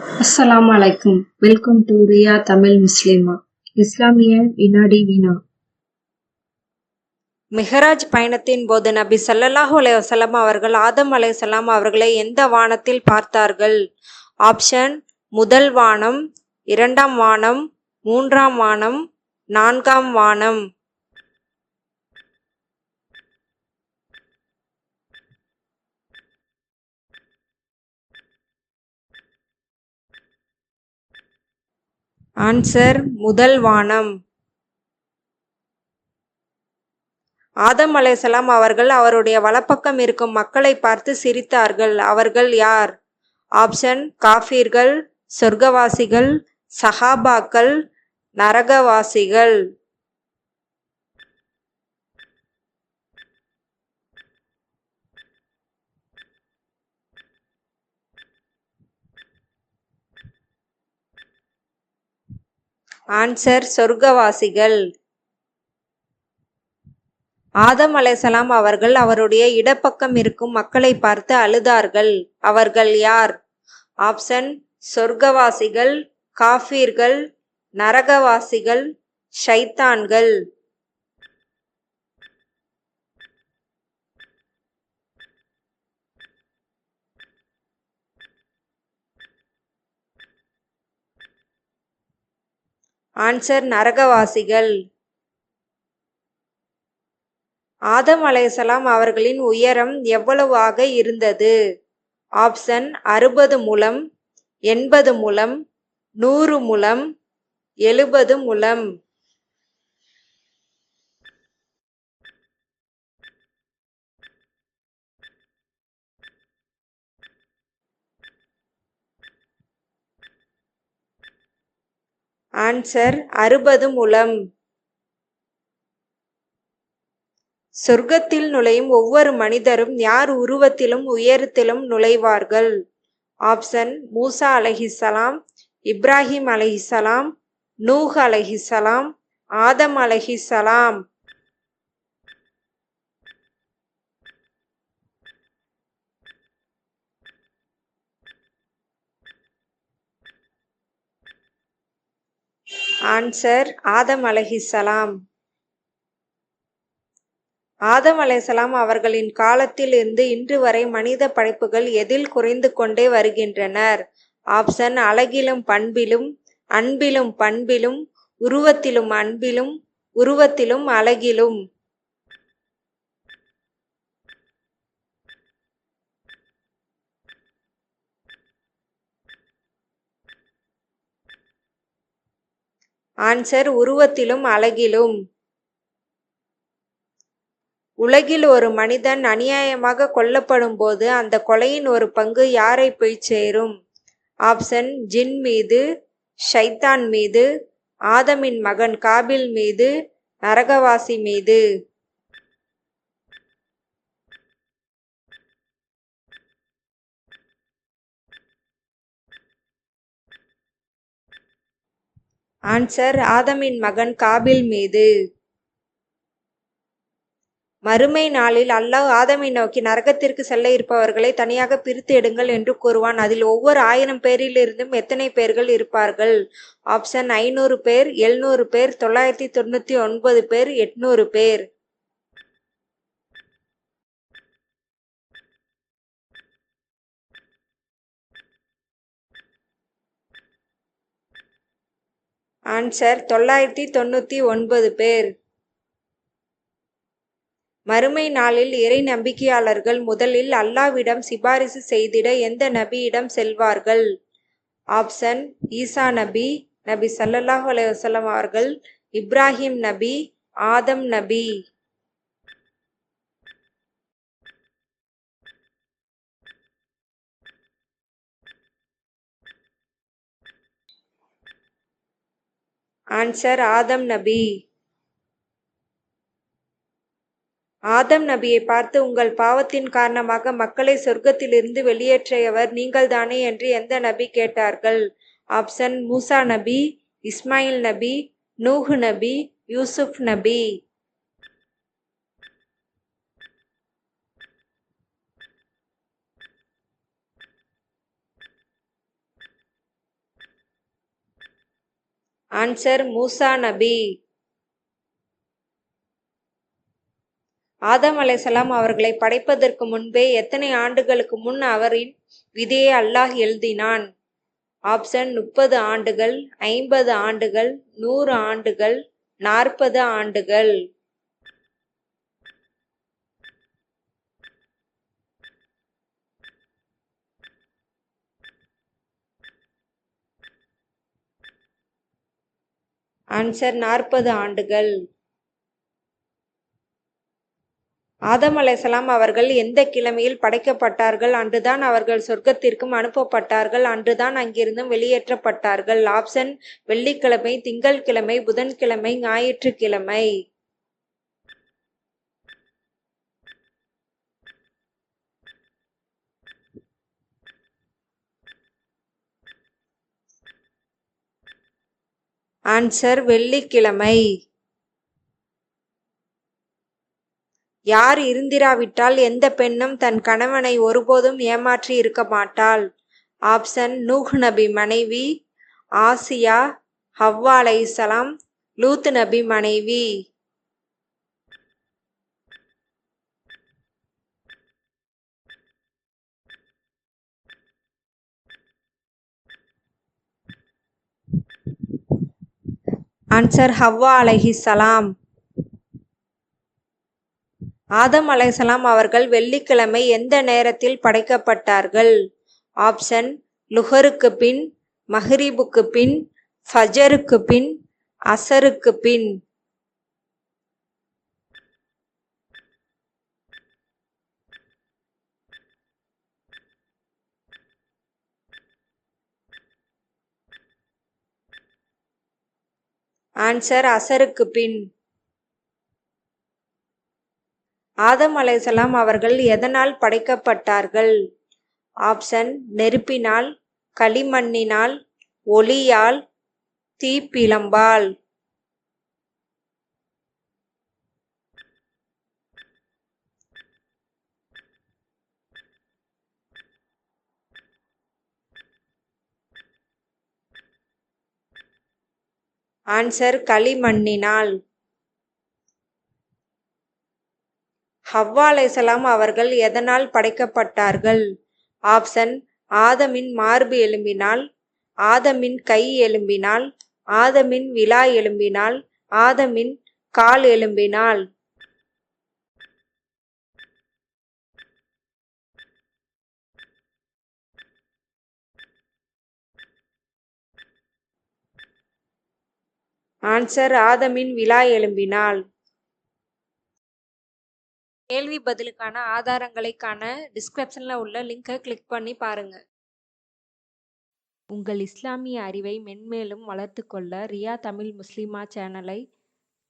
அஸ்ஸலாம் அலைக்கும். Welcome to Riya Tamil முஸ்லிமா இஸ்லாமிய வினாடி வினா. மெஹராஜ் பயணத்தின் போது நபி ஸல்லல்லாஹு அலைஹி அவர்கள் ஆதம் அலைஹிஸ்ஸலாம் அவர்களை எந்த வானத்தில் பார்த்தார்கள்? ஆப்ஷன் முதல் வானம் இரண்டாம் வானம் மூன்றாம் வானம் நான்காம் வானம். ஆன்சர் முதல் வானம். ஆதம் அலைசலாம் அவர்கள் அவருடைய வலப்பக்கம் இருக்கும் மக்களை பார்த்து சிரித்தார்கள். அவர்கள் யார்? ஆப்ஷன் காஃபிர்கள் சொர்க்கவாசிகள் சஹாபாக்கள் நரகவாசிகள். ஆன்சர் சொர்க்கவாசிகள். ஆதம் அலைசலாம் அவர்கள் அவருடைய இடப்பக்கம் இருக்கும் மக்களை பார்த்து அழுதார்கள். அவர்கள் யார்? ஆப்ஷன் சொர்க்கவாசிகள் காஃபீர்கள் நரகவாசிகள் ஷைத்தான்கள். ஆன்சர் நரகவாசிகள். ஆதம் அலையசலாம் அவர்களின் உயரம் எவ்வளவாக இருந்தது? ஆப்ஷன் அறுபது முலம் எண்பது முலம் நூறு முலம் எழுபது முலம். ஆன்சர் அறுபது முலம். சொர்க்கத்தில் நுழையும் ஒவ்வொரு மனிதரும் யார் உருவத்திலும் உயரத்திலும் நுழைவார்கள்? ஆப்ஷன் மூசா அலஹிசலாம் இப்ராஹிம் அலஹிசலாம் நூஹ் அலஹிசலாம் ஆதம் அலஹிசலாம் ஆன்சர் ஆதம் அலஹிசலாம் ஆதம் அலைசலாம் அவர்களின் காலத்தில் இருந்து இன்று வரை மனித படைப்புகள் எதில் குறைந்து கொண்டே வருகின்றனர்? ஆப்ஷன் அழகிலும் பண்பிலும் அன்பிலும் பண்பிலும் உருவத்திலும் அன்பிலும் உருவத்திலும் அழகிலும். ஆன்சர் உருவத்திலும் அழகிலும். உலகில் ஒரு மனிதன் அநியாயமாக கொல்லப்படும் போது அந்த கொலையின் ஒரு பங்கு யாரை போய் சேரும்? ஆப்ஷன் ஜின் மீது ஷைத்தான் மீது ஆதமின் மகன் காபில் மீது நரகவாசி மீது. ஆன்சர் ஆதமின் மகன் காபில் மீது. மறுமை நாளில் அல்லாஹ் ஆதமை நோக்கி நரகத்திற்கு செல்ல இருப்பவர்களை தனியாக பிரித்து எடுங்கள் என்று கூறுவான். அதில் ஒவ்வொரு ஆயிரம் பேரிலிருந்தும் எத்தனை பேர்கள் இருப்பார்கள்? ஆப்ஷன் ஐநூறு பேர் எழுநூறு பேர் தொள்ளாயிரத்தி தொண்ணூற்றி ஒன்பது பேர் எட்நூறு பேர். ஆன்சர் தொள்ளாயிரத்தி தொண்ணூத்தி ஒன்பது பேர். மறுமை நாளில் இறை நம்பிக்கையாளர்கள் முதலில் அல்லாவிடம் சிபாரிசு செய்திட எந்த நபியிடம் செல்வார்கள்? ஆப்ஷன் ஈசா நபி நபி சல்லல்லாஹ் அலைஹி அவர்கள் இப்ராஹிம் நபி ஆதம் நபி. ஆன்சர் ஆதம் நபி ஆதம் நபியை பார்த்து உங்கள் பாவத்தின் காரணமாக மக்களை சொர்க்கத்திலிருந்து வெளியேற்றியவர் நீங்கள்தானே? என்று எந்த நபி கேட்டார்கள்? ஆப்ஷன் மூசா நபி இஸ்மாயில் நபி நூஹ் நபி யூசுப் நபி. ஆன்சர் மூசா நபி. ஆதம் அலைசலாம் அவர்களை படைப்பதற்கு முன்பே எத்தனை ஆண்டுகளுக்கு முன் அவரின் விதியை அல்லாஹ் எழுதினான்? ஆப்ஷன் முப்பது ஆண்டுகள் ஐம்பது ஆண்டுகள் நூறு ஆண்டுகள் நாற்பது ஆண்டுகள். ஆன்சர் நாற்பது ஆண்டுகள். ஆதம் அலைசலாம் அவர்கள் எந்த கிழமையில் படைக்கப்பட்டார்கள்? அன்றுதான் அவர்கள் சொர்க்கத்திற்கும் அனுப்பப்பட்டார்கள். அன்றுதான் அங்கிருந்தும் வெளியேற்றப்பட்டார்கள். ஆப்ஷன் வெள்ளிக்கிழமை திங்கள்கிழமை புதன்கிழமை ஞாயிற்றுக்கிழமை. ஆன்சர் வெள்ளிக்கிழமை. யார் இருந்திராவிட்டால் எந்த பெண்ணும் தன் கணவனை ஒருபோதும் ஏமாற்றி இருக்க மாட்டாள். ஆப்ஷன் நூஹ் நபி மனைவி. ஆசியா ஹவ்வா அலைசலாம் லூத் நபி மனைவி. ஆன்சர் ஹவ்வா அலைஹிஸ்ஸலாம் ஆதம் அலைசலாம் அவர்கள் வெள்ளிக்கிழமை எந்த நேரத்தில் படைக்கப்பட்டார்கள்? ஆப்ஷன் லுஹருக்கு பின் மஹ்ரிபுக்கு பின் ஃபஜருக்கு பின் அசருக்கு பின். ஆன்சர் அசருக்கு பின். ஆதம் அலைசலாம் அவர்கள் எதனால் படைக்கப்பட்டார்கள்? ஆப்ஷன் நெருப்பினால் களிமண்ணினால் ஒளியால் தீப்பிளம்பால். ஆன்சர் களிமண்ணினால். ஹவ்வா அலைசலாம் அவர்கள் எதனால் படைக்கப்பட்டார்கள்? ஆப்ஷன் ஆதமின் மார்பு எலும்பினால் ஆதமின் கை எலும்பினால் ஆதமின் விழா எலும்பினால் ஆதமின் கால் எலும்பினால். ஆன்சர் ஆதமின் விழா எழும்பினாள். கேள்வி பதிலுக்கான ஆதாரங்களை காண டிஸ்கிரிப்ஷனில் உள்ள லிங்கை கிளிக் பண்ணி பாருங்கள் உங்கள் இஸ்லாமிய அறிவை மென்மேலும் வளர்த்து கொள்ள ரியா தமிழ் முஸ்லிமா சேனலை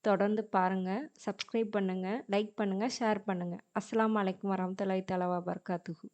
தொடர்ந்து பாருங்கள் சப்ஸ்கிரைப் பண்ணுங்கள் லைக் பண்ணுங்கள் ஷேர் பண்ணுங்கள் அஸ்லாம் வலைக்கம் வரமத்துல்லாஹி தலவா வபரகாத்துஹு.